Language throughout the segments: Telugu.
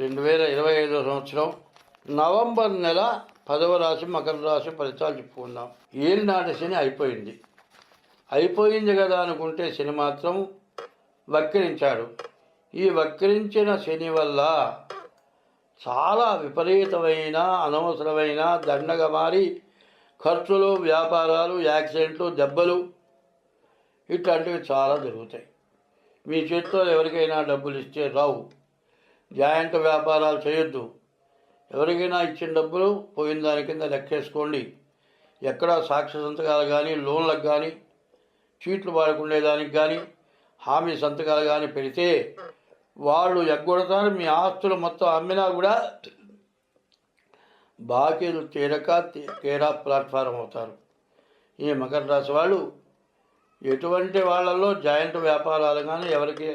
రెండు వేల ఇరవై ఐదో సంవత్సరం నవంబర్ నెల పదవ రాశి మకర రాశి ఫలితాలు చెప్పుకుందాం. ఏలినాటి శని అయిపోయింది? అయిపోయింది కదా అనుకుంటే శని మాత్రం వక్రించాడు. ఈ వక్రించిన శని వల్ల చాలా విపరీతమైన అనవసరమైన దండగా మారి ఖర్చులు వ్యాపారాలు యాక్సిడెంట్లు దెబ్బలు ఇట్లాంటివి చాలా జరుగుతాయి. మీ చేతిలో ఎవరికైనా డబ్బులు ఇస్తే రావు. జాయింట్ వ్యాపారాలు చేయొద్దు. ఎవరికైనా ఇచ్చిన డబ్బులు పోయిన దాని కింద లెక్కేసుకోండి. ఎక్కడ సాక్షి సంతకాలు కానీ లోన్లకు కానీ చీట్లు వాడుకునేదానికి కానీ హామీ సంతకాలు కానీ పెడితే వాళ్ళు ఎగ్గొడతారు మీ ఆస్తులు మొత్తం అమ్మినా కూడా బాకీలు తీరక తీరా ప్లాట్ఫారం అవుతారు. ఈ మకర రాశి వాళ్ళు ఎటువంటి వాళ్ళల్లో జాయింట్ వ్యాపారాలు కానీ ఎవరికి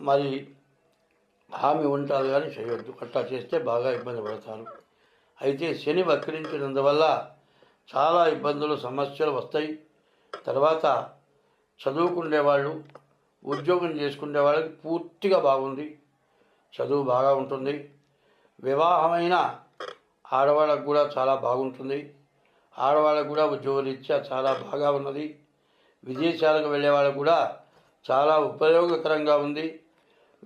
మరి హామీ ఉంటారు కానీ చేయొద్దు. అట్లా చేస్తే బాగా ఇబ్బంది పడతారు. అయితే శని వక్రించినందువల్ల చాలా ఇబ్బందులు సమస్యలు వస్తాయి. తర్వాత చదువుకునే వాళ్ళు ఉద్యోగం చేసుకునే వాళ్ళకి పూర్తిగా బాగుంది. చదువు బాగా ఉంటుంది. వివాహమైన ఆడవాళ్ళకు కూడా చాలా బాగుంటుంది. ఆడవాళ్ళకు కూడా ఉద్యోగరీత్యా చాలా బాగా ఉన్నది. విదేశాలకు వెళ్ళే వాళ్ళకు కూడా చాలా ఉపయోగకరంగా ఉంది.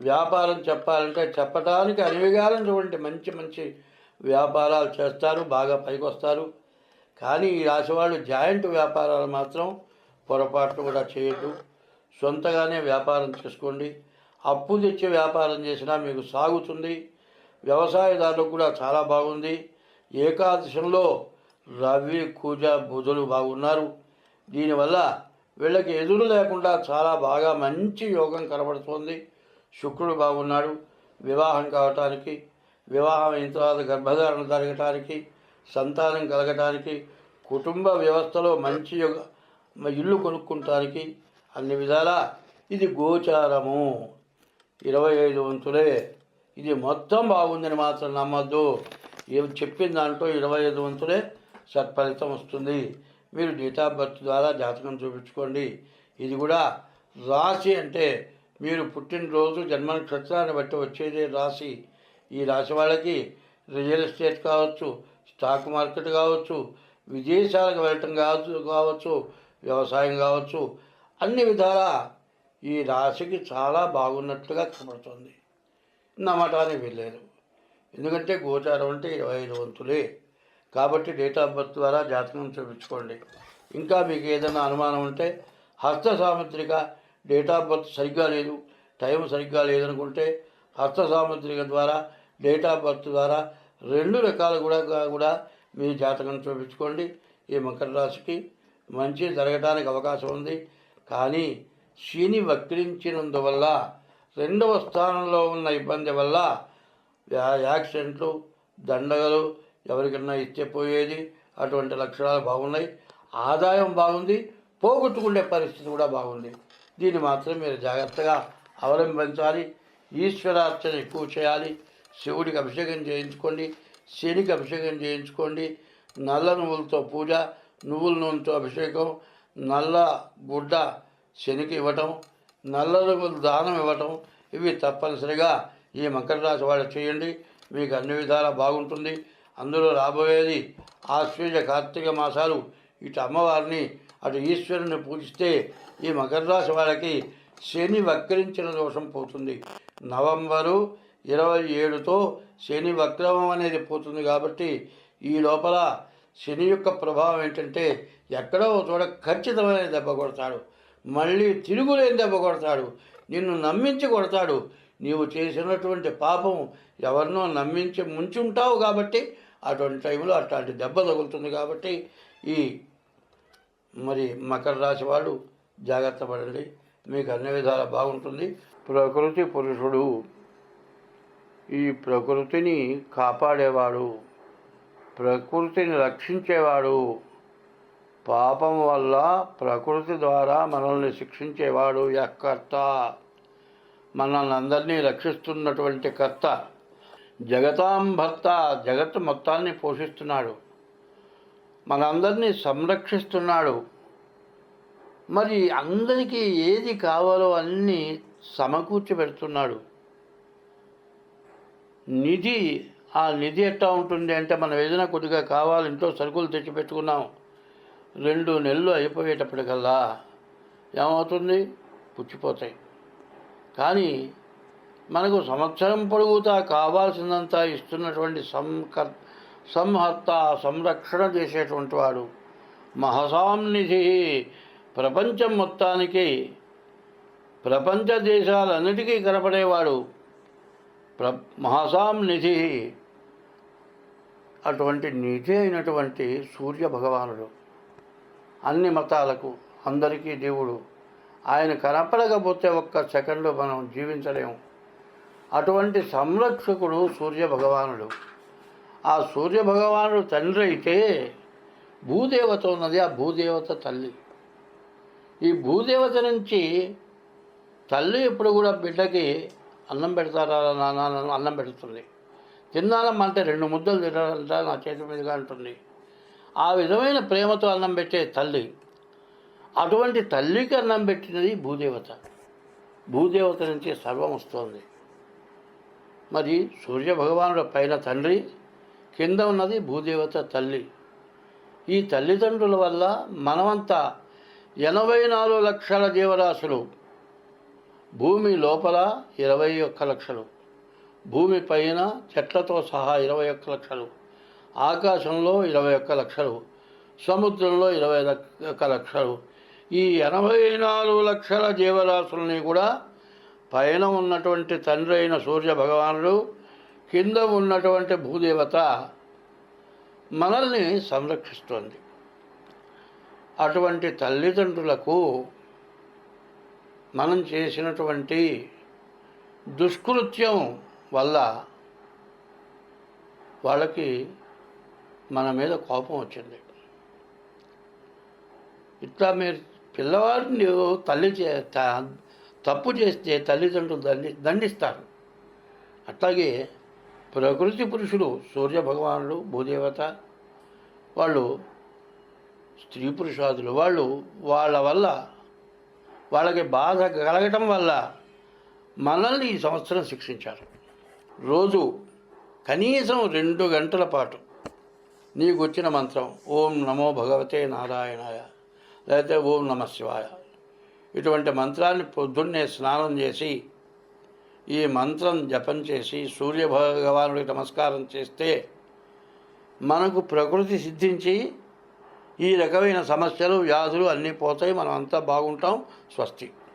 వ్యాపారం చెప్పాలంటే చెప్పడానికి అనివిగాలైనటువంటి మంచి మంచి వ్యాపారాలు చేస్తారు బాగా పైకొస్తారు. కానీ ఈ రాశి వాళ్ళు జాయింట్ వ్యాపారాలు మాత్రం పొరపాట్లు కూడా చేయొద్దు. సొంతగానే వ్యాపారం చేసుకోండి. అప్పు తెచ్చి వ్యాపారం చేసినా మీకు సాగుతుంది. వ్యవసాయదారులకు కూడా చాలా బాగుంది. ఏకాదశంలో రవి కూజ బుధులు బాగున్నారు. దీనివల్ల వీళ్ళకి ఎదురు లేకుండా చాలా బాగా మంచి యోగం కనబడుతోంది. శుక్రుడు బాగున్నాడు. వివాహం కావటానికి వివాహం అయిన తర్వాత గర్భధారణ జరగటానికి సంతానం కలగటానికి కుటుంబ వ్యవస్థలో మంచి యుగ ఇల్లు కొనుక్కుంటానికి అన్ని విధాలా ఇది గోచారము. ఇరవై ఐదు వంతులే. ఇది మొత్తం బాగుందని మాత్రం నమ్మద్దు. ఏం చెప్పిన దాంట్లో ఇరవై ఐదు వంతులే సత్ఫలితం వస్తుంది. మీరు డేట్ ఆఫ్ బర్త్ ద్వారా జాతకం చూపించుకోండి. ఇది కూడా రాశి అంటే మీరు పుట్టినరోజు జన్మ నక్షత్రాన్ని బట్టి వచ్చేదే రాశి. ఈ రాశి వాళ్ళకి రియల్ ఎస్టేట్ కావచ్చు స్టాక్ మార్కెట్ కావచ్చు విదేశాలకు వెళ్ళటం కావచ్చు కావచ్చు వ్యవసాయం కావచ్చు అన్ని విధాలా ఈ రాశికి చాలా బాగున్నట్లుగా కనబడుతుంది. నమ్మటానికి వెళ్ళారు ఎందుకంటే గోచారం అంటే ఇరవై ఐదు వంతులే. కాబట్టి డేట్ ఆఫ్ బర్త్ ద్వారా జాతకం చూపించుకోండి. ఇంకా మీకు ఏదైనా అనుమానం ఉంటే హస్త సాముద్రిక డేట్ ఆఫ్ బర్త్ సరిగ్గా లేదు టైం సరిగ్గా లేదనుకుంటే హస్త సాముద్రిక ద్వారా డేట్ ఆఫ్ బర్త్ ద్వారా రెండు రకాలు కూడా కూడా మీ జాతకం చూపించుకోండి. ఈ మకర రాశికి మంచి జరగడానికి అవకాశం ఉంది. కానీ శని వక్రించినందువల్ల రెండవ స్థానంలో ఉన్న ఇబ్బంది వల్ల యాక్సిడెంట్లు దండగలు ఎవరికన్నా ఇచ్చే పోయేది అటువంటి లక్షణాలు బాగున్నాయి. ఆదాయం బాగుంది పోగొట్టుకునే పరిస్థితి కూడా బాగుంది. దీన్ని మాత్రం మీరు జాగ్రత్తగా అవలంబించాలి. ఈశ్వరార్చన ఎక్కువ చేయాలి. శివుడికి అభిషేకం చేయించుకోండి. శనికి అభిషేకం చేయించుకోండి. నల్ల నువ్వులతో పూజ నువ్వుల నూనెతో అభిషేకం నల్ల గుడ్డ శనికి ఇవ్వటం నల్ల నువ్వులు దానం ఇవ్వటం ఇవి తప్పనిసరిగా ఈ మకర రాశి వాళ్ళు చేయండి. మీకు అన్ని విధాలా బాగుంటుంది. అందులో రాబోయేది ఆశ్వేజ కార్తీక మాసాలు. ఇటు అమ్మవారిని అటు ఈశ్వరుని పూజిస్తే ఈ మకర రాశి వాళ్ళకి శని వక్రించిన దోషం పోతుంది. నవంబరు ఇరవై ఏడుతో శని వక్రమం అనేది పోతుంది కాబట్టి ఈ లోపల శని యొక్క ప్రభావం ఏంటంటే ఎక్కడో చూడ చోట ఖచ్చితమైన దెబ్బ కొడతాడు. మళ్ళీ తిరుగులేని దెబ్బ కొడతాడు. నిన్ను నమ్మించి కొడతాడు. నీవు చేసినటువంటి పాపం ఎవరినో నమ్మించి ముంచుంటావు కాబట్టి అటువంటి టైంలో అట్లాంటి దెబ్బ తగులుతుంది కాబట్టి ఈ మరి మకర రాశి వాళ్ళు జాగ్రత్త పడండి. మీకు అన్ని విధాలా బాగుంటుంది. ప్రకృతి పురుషుడు ఈ ప్రకృతిని కాపాడేవాడు. ప్రకృతిని రక్షించేవాడు. పాపం వల్ల ప్రకృతి ద్వారా మనల్ని శిక్షించేవాడు యక్కర్త మనల్ని అందరినీ రక్షిస్తున్నటువంటి కర్త. జగతాంభర్త జగత్తు మొత్తాన్ని పోషిస్తున్నాడు. మనందరినీ సంరక్షిస్తున్నాడు. మరి అందరికీ ఏది కావాలో అన్నీ సమకూర్చి పెడుతున్నాడు. నిధి ఆ నిధి ఎట్లా ఉంటుంది అంటే మనం ఏదైనా కొద్దిగా కావాలి ఇంట్లో సరుకులు తెచ్చి పెట్టుకున్నాం. రెండు నెలలు అయిపోయేటప్పటికల్లా ఏమవుతుంది? పుచ్చిపోతాయి. కానీ మనకు సంవత్సరం పొడుగుతా కావాల్సినంత ఇస్తున్నటువంటి సంకర్ సంహర్త సంరక్షణ చేసేటువంటి వాడు. మహసాంనిధి ప్రపంచం మొత్తానికి ప్రపంచ దేశాలన్నిటికీ కనపడేవాడు. ప్ర మహాసాం నిధి అటువంటి నిధి అయినటువంటి సూర్య భగవానుడు. అన్ని మతాలకు అందరికీ దేవుడు. ఆయన కనపడకపోతే ఒక్క సెకండ్లో మనం జీవించలేము. అటువంటి సంరక్షకుడు సూర్య భగవానుడు. ఆ సూర్యభగవానుడు తండ్రి అయితే భూదేవత ఉన్నది ఆ భూదేవత తల్లి. ఈ భూదేవత నుంచి తల్లి ఎప్పుడు కూడా బిడ్డకి అన్నం పెడతారా నాన్న అన్నం పెడుతుంది. తిన్నానమ్మా అంటే రెండు ముద్దలు తినాలంట నా చేతి మీదుగా అంటుంది. ఆ విధమైన ప్రేమతో అన్నం పెట్టే తల్లి అటువంటి తల్లికి అన్నం పెట్టినది భూదేవత. భూదేవత నుంచి సర్వం వస్తుంది. మరి సూర్యభగవానుడు పైన తండ్రి కింద ఉన్నది భూదేవత తల్లి. ఈ తల్లిదండ్రుల వల్ల మనమంతా ఎనభై నాలుగు లక్షల జీవరాశులు. భూమి లోపల ఇరవై ఒక్క లక్షలు. భూమి పైన చెట్లతో సహా ఇరవై ఒక్క లక్షలు. ఆకాశంలో ఇరవై ఒక్క లక్షలు. సముద్రంలో ఇరవై ఒక్క లక్షలు. ఈ ఎనభై నాలుగు లక్షల జీవరాశుల్ని కూడా పైన ఉన్నటువంటి తండ్రి అయిన సూర్య భగవానుడు కింద ఉన్నటువంటి భూదేవత మనల్ని సంరక్షిస్తోంది. అటువంటి తల్లిదండ్రులకు మనం చేసినటువంటి దుష్కృత్యం వల్ల వాళ్ళకి మన మీద కోపం వచ్చింది. ఇట్లా మీరు పిల్లవాడిని తల్లి చే త- తప్పు చేస్తే తల్లిదండ్రులు దండి దండిస్తారు. అట్లాగే ప్రకృతి పురుషులు సూర్య భగవానులు భూదేవత వాళ్ళు స్త్రీ పురుషాదులు వాళ్ళు వాళ్ళ వల్ల వాళ్ళకి బాధ కలగటం వల్ల మనల్ని ఈ సంవత్సరం శిక్షించారు. రోజు కనీసం రెండు గంటల పాటు నీకు వచ్చిన మంత్రం ఓం నమో భగవతే నారాయణాయ లేకపోతే ఓం నమ శివాయ ఇటువంటి మంత్రాన్ని పొద్దున్నే స్నానం చేసి ఈ మంత్రం జపం చేసి సూర్య భగవానుడికి నమస్కారం చేస్తే మనకు ప్రకృతి సిద్ధించి ఈ రకమైన సమస్యలు వ్యాధులు అన్నీ పోతాయి. మనం అంతా బాగుంటాం. స్వస్తి.